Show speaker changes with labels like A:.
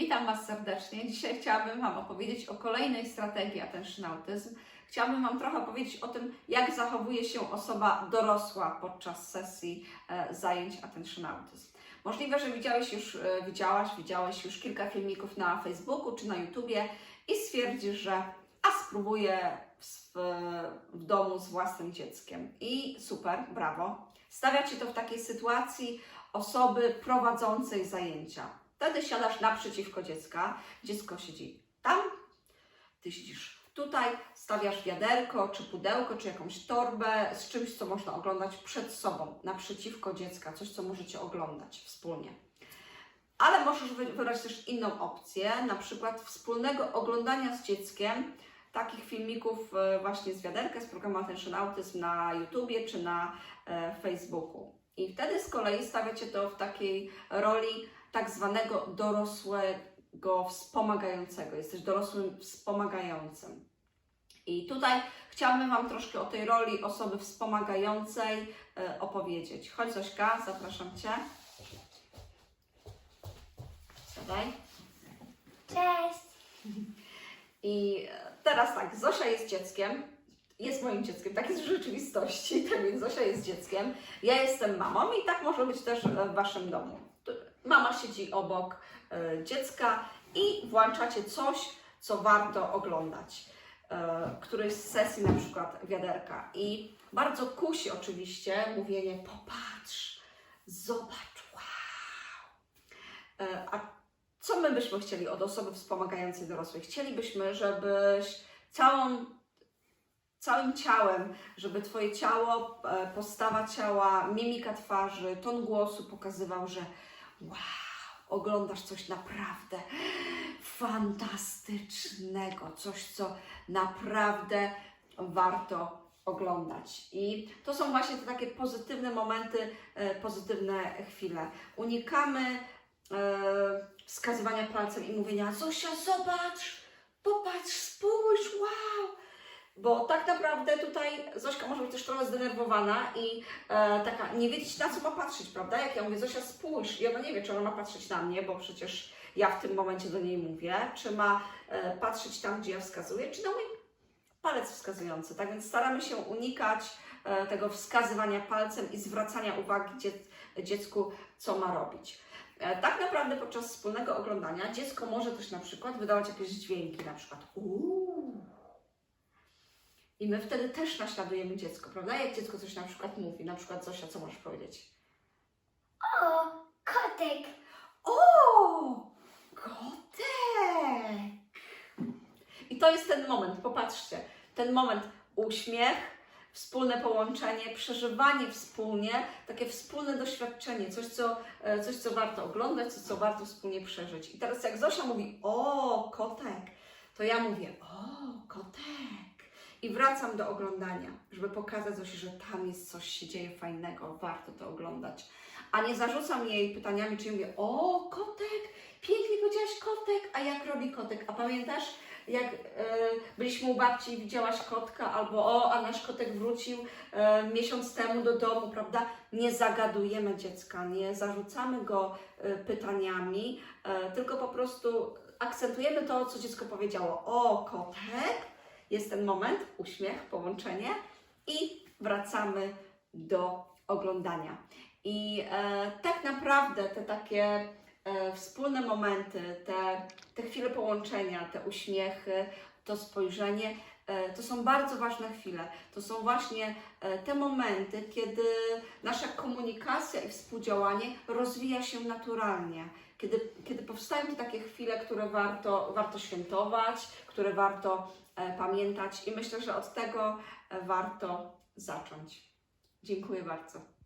A: Witam Was serdecznie. Dzisiaj chciałabym Wam opowiedzieć o kolejnej strategii Attention Autism. Chciałabym Wam trochę powiedzieć o tym, jak zachowuje się osoba dorosła podczas sesji e, zajęć Attention Autism. Możliwe, że widziałeś już, e, widziałaś, widziałeś już kilka filmików na Facebooku czy na YouTubie i stwierdzisz, że a spróbuję w, w domu z własnym dzieckiem. I super, brawo. Stawia Cię to w takiej sytuacji osoby prowadzącej zajęcia. Wtedy siadasz naprzeciwko dziecka, dziecko siedzi tam, ty siedzisz tutaj, stawiasz wiaderko, czy pudełko, czy jakąś torbę z czymś, co można oglądać przed sobą, naprzeciwko dziecka, coś, co możecie oglądać wspólnie. Ale możesz wy- wybrać też inną opcję, na przykład wspólnego oglądania z dzieckiem takich filmików e, właśnie z wiaderka, z programu Attention Autism na YouTubie czy na e, Facebooku. I wtedy z kolei stawiacie to w takiej roli tak zwanego dorosłego wspomagającego. Jesteś dorosłym wspomagającym. I tutaj chciałabym Wam troszkę o tej roli osoby wspomagającej e, opowiedzieć. Chodź Zośka, zapraszam Cię. Siadaj.
B: Cześć!
A: I teraz tak, Zosia jest dzieckiem, jest moim dzieckiem, tak jest w rzeczywistości, tak więc Zosia jest dzieckiem, ja jestem mamą i tak może być też w Waszym domu. Mama siedzi obok e, dziecka i włączacie coś, co warto oglądać. E, którejś z sesji na przykład wiaderka i bardzo kusi oczywiście mówienie popatrz, zobacz, wow. E, a co my byśmy chcieli od osoby wspomagającej dorosłej? Chcielibyśmy, żebyś całą, całym ciałem, żeby Twoje ciało, postawa ciała, mimika twarzy, ton głosu pokazywał, że wow, oglądasz coś naprawdę fantastycznego, coś, co naprawdę warto oglądać. I to są właśnie te takie pozytywne momenty, e, pozytywne chwile. Unikamy e, wskazywania palcem i mówienia Zosia, zobacz, popatrz, spójrz, wow! Bo tak naprawdę tutaj Zośka może być też trochę zdenerwowana i e, taka nie wiedzieć na co ma patrzeć, prawda? Jak ja mówię, Zosia spójrz i ona nie wie, czy ona ma patrzeć na mnie, bo przecież ja w tym momencie do niej mówię, czy ma e, patrzeć tam, gdzie ja wskazuję, czy na mój palec wskazujący. Tak więc staramy się unikać e, tego wskazywania palcem i zwracania uwagi dzie dziecku, co ma robić. E, Tak naprawdę podczas wspólnego oglądania dziecko może też na przykład wydawać jakieś dźwięki, na przykład uuu. I my wtedy też naśladujemy dziecko, prawda? Jak dziecko coś na przykład mówi, na przykład Zosia, co możesz powiedzieć?
B: O, kotek!
A: O, kotek! I to jest ten moment, popatrzcie, ten moment uśmiech, wspólne połączenie, przeżywanie wspólnie, takie wspólne doświadczenie, coś co, e, coś, co warto oglądać, coś, co warto wspólnie przeżyć. I teraz jak Zosia mówi, o, kotek, to ja mówię, o, kotek. I wracam do oglądania, żeby pokazać Zosi, że tam jest coś się dzieje fajnego, warto to oglądać. A nie zarzucam jej pytaniami, czy mówię, o, kotek, pięknie powiedziałaś kotek, a jak robi kotek? A pamiętasz, jak e, byliśmy u babci i widziałaś kotka, albo o, a nasz kotek wrócił e, miesiąc temu do domu, prawda? Nie zagadujemy dziecka, nie zarzucamy go e, pytaniami, e, tylko po prostu akcentujemy to, co dziecko powiedziało. O, kotek, jest ten moment, uśmiech, połączenie i wracamy do oglądania. I e, tak naprawdę te takie e, wspólne momenty, te, te chwile połączenia, te uśmiechy, to spojrzenie, e, to są bardzo ważne chwile. To są właśnie e, te momenty, kiedy nasza komunikacja i współdziałanie rozwija się naturalnie. Kiedy, kiedy powstają te takie chwile, które warto, warto świętować, które warto e, pamiętać, i myślę, że od tego e, warto zacząć. Dziękuję bardzo.